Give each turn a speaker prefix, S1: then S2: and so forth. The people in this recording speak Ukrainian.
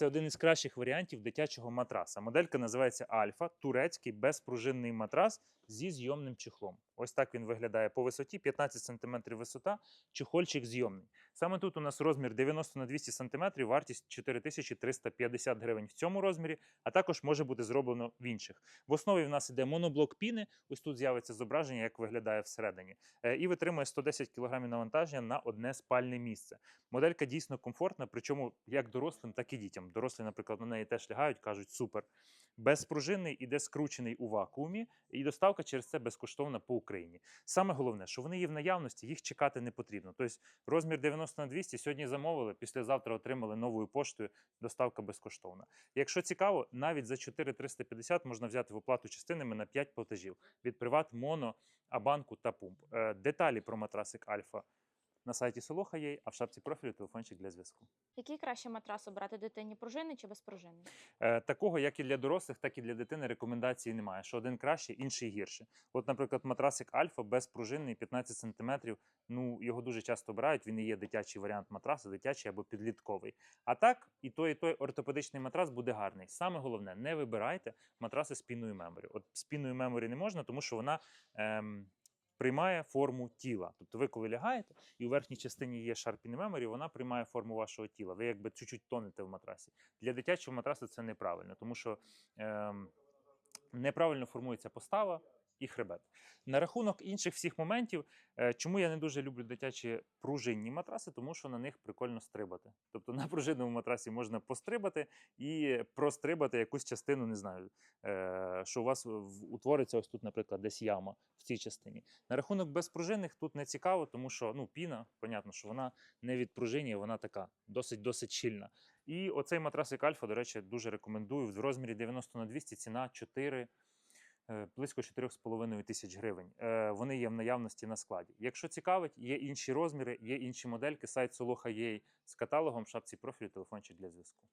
S1: Це один із кращих варіантів дитячого матраса. Моделька називається Альфа, турецький безпружинний матрас зі зйомним чехлом. Ось так він виглядає по висоті, 15 см висота, чехольчик зйомний. Саме тут у нас розмір 90 на 200 см, вартість 4350 гривень в цьому розмірі, а також може бути зроблено в інших. В основі в нас іде моноблок піни. Ось тут з'явиться зображення, як виглядає всередині, Е, і витримує 110 кг навантаження на одне спальне місце. Моделька дійсно комфортна, причому як дорослим, так і дітям. Дорослі, наприклад, на неї теж лягають, кажуть супер. Безпружинний іде скручений у вакуумі, і доставка через це безкоштовна по. Саме головне, що вони є в наявності, їх чекати не потрібно. Тобто розмір 90 на 200 сьогодні замовили, післязавтра отримали новою поштою, доставка безкоштовна. Якщо цікаво, навіть за 4350 можна взяти в оплату частинами на 5 платежів від Приват, Моно, Абанку та Пумп. Е, Деталі про матрасик Альфа на сайті Солоха є, а в шапці профілю телефончик для зв'язку.
S2: Який краще матрас обрати дитині пружинний чи безпружинний?
S1: Е, Такого, як і для дорослих, так і для дитини рекомендації немає. Що один краще, інший гірше. От, наприклад, матрасик Альфа безпружинний 15 см. Ну його дуже часто обирають. Він і є дитячий варіант матраса, дитячий або підлітковий. А так, і той, і той ортопедичний матрас буде гарний. Саме головне, не вибирайте матраси з піною меморі. От з піною меморі не можна, тому що вона. Ем, Приймає форму тіла. Тобто ви коли лягаєте, і у верхній частині є шар Memory, вона приймає форму вашого тіла. Ви якби чуть-чуть тонете в матрасі. Для дитячого матрасу це неправильно, тому що ем, неправильно формується постава і хребет. На рахунок інших всіх моментів, е, чому я не дуже люблю дитячі пружинні матраси, тому що на них прикольно стрибати. Тобто на пружинному матрасі можна пострибати і прострибати якусь частину, не знаю, е, що у вас утвориться ось тут, наприклад, десь яма в цій частині. На рахунок безпружинних тут не цікаво, тому що ну, піна, понятно, що вона не від пружині, вона така досить досить щільна. І оцей матрасик Альфа, до речі, дуже рекомендую. В розмірі 90 на 200 ціна 4, е, близько 4,5 тисяч гривень. Е, Вони є в наявності на складі. Якщо цікавить, є інші розміри, є інші модельки. Сайт Soloha.ua з каталогом, шапці профілю, телефончик для зв'язку.